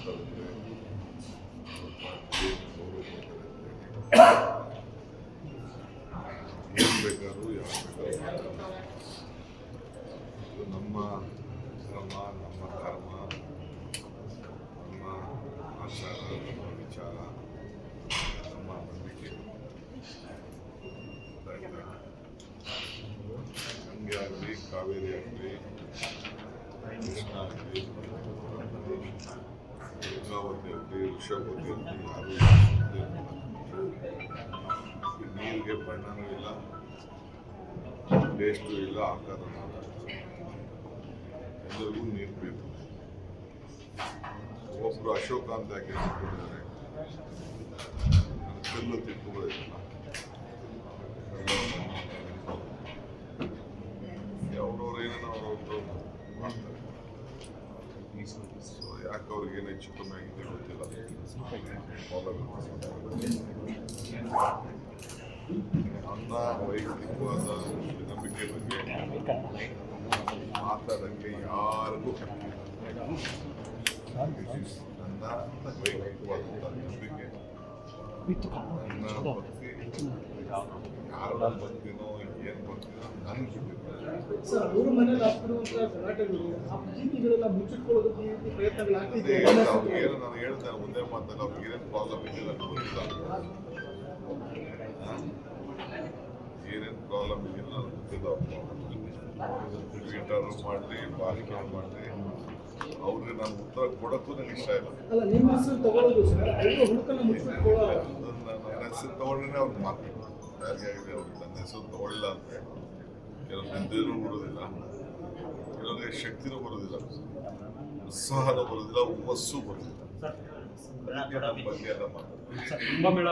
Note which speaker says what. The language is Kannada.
Speaker 1: ಮಾತಾಡಿದ್ರೆ ಏನು ಬೇಕಾದ್ರೂ ಯಾರು ಬೇಕಾದ್ರೂ ಮಾತಾಡ್ತಾರೆ. ಇದು ನಮ್ಮ ಶ್ರಮ ನಮ್ಮ ಕರ್ಮ ನಮ್ಮ ಆಚಾರ ನಮ್ಮ ವಿಚಾರ ನಮ್ಮ ನಂಬಿಕೆ ಆಯ್ತಾ? ಗಂಗೆ ಆಗಲಿ ಕಾವೇರಿ ಆಗಲಿ ಗಂಗಾವತಿ ಆಗಲಿ ವೃಷಭವತಿ ಆಗಲಿ ಯಾರು ನೀರಿಗೆ ಬಣ್ಣನೂ ಇಲ್ಲ ಟೇಸ್ಟು ಇಲ್ಲ ಆಕಾರನೂ ಇಲ್ಲ ಎಲ್ಲರಿಗೂ ನೀರು ಬೇಕು ಒಬ್ಬರು ಅಶೋಕ ಅಂತ ಯಾಕೆ ಹೆಸರಿಟ್ಟಿದ್ದಾರೆ ಕಲ್ಲು ತಿಳ್ಕೊಳ್ಳೋದಿಲ್ಲ ಅವ್ರವ್ರು ಏನೇನೋ ಅವ್ರವ್ರದ್ದು ಮಾಡ್ತಾರೆ ಯಾಕೆ ಅವ್ರಿಗೆ ಏನು ಹೆಚ್ಚು ಕಮ್ಮಿ ಆಗಿದೆ ಗೊತ್ತಿಲ್ಲ ನನ್ನ ವೈಯಕ್ತಿಕವಾದ ನಂಬಿಕೆ ಬಗ್ಗೆ ಮಾತಾಡೋಕ್ಕೆ ಯಾರಿಗೂ This is ನನ್ನ ವೈಯಕ್ತಿಕವಾದಂಥ ನಂಬಿಕೆ ನನ್ನ ಭಕ್ತಿ ಯಾರ ಭಕ್ತಿನೋ
Speaker 2: ಸರ್ ಅವ್ರ ಮನೇಲಿ ಆಗ್ತಿರುವಂತ ಗಲಾಟೆಗಳು ಆ ಪ್ರೀತಿಗಳೆಲ್ಲ ಮುಚ್ಚಿಟ್ಕೊಳ್ಳೋದಕ್ಕೆ ಈ ರೀತಿ ಪ್ರಯತ್ನಗಳು
Speaker 1: ಅವ್ರಿಗೆ ಏನು ನಾನು ಹೇಳ್ತೇನೆ ಒಂದೇ ಮಾತಲ್ಲ ಅವ್ರಿಗೆ ಏನೇನು ಪ್ರಾಬ್ಲಮ್ ಇದೆ ನನಗೆ ಗೊತ್ತಿಲ್ಲ. ಏನೇನು ಪ್ರಾಬ್ಲಮ್ ಇದೆ ನನಗೆ ಗೊತ್ತಿಲ್ಲ ಟ್ವಿಟರ್ ಮಾಡಲಿ ಭಾಷಣ ಮಾಡಲಿ ಅವ್ರಿಗೆ ನಾನು ಉತ್ತರ ಕೊಡೋಕ್ಕೂ ನನಗೆ ಇಷ್ಟ ಇಲ್ಲ. ನನ್ನ ಹೆಸರು ತಗೊಂಡ್ರೆ ಅವ್ರಿಗೆ ಮಾತಾಡ್ತಾರೆ ಯಾರಿಗೆ ಆಗಿದೆ ಅವ್ರಿಗೆ ತನ್ನ ಹೆಸರು ತಗೊಳ್ಳಿಲ್ಲ ಅಂದರೆ ಕೆಲವು ನಿದ್ದೆನೂ ಬರೋದಿಲ್ಲ ಕೆಲವರಿಗೆ ಶಕ್ತಿನೂ ಬರೋದಿಲ್ಲ ಉತ್ಸಾಹನೂ ಬರೋದಿಲ್ಲ ಹುಮ್ಮಸ್ಸು ಬರೋದಿಲ್ಲ ಅದಕ್ಕೆ ನಮ್ಮ ಬಗ್ಗೆ ಎಲ್ಲ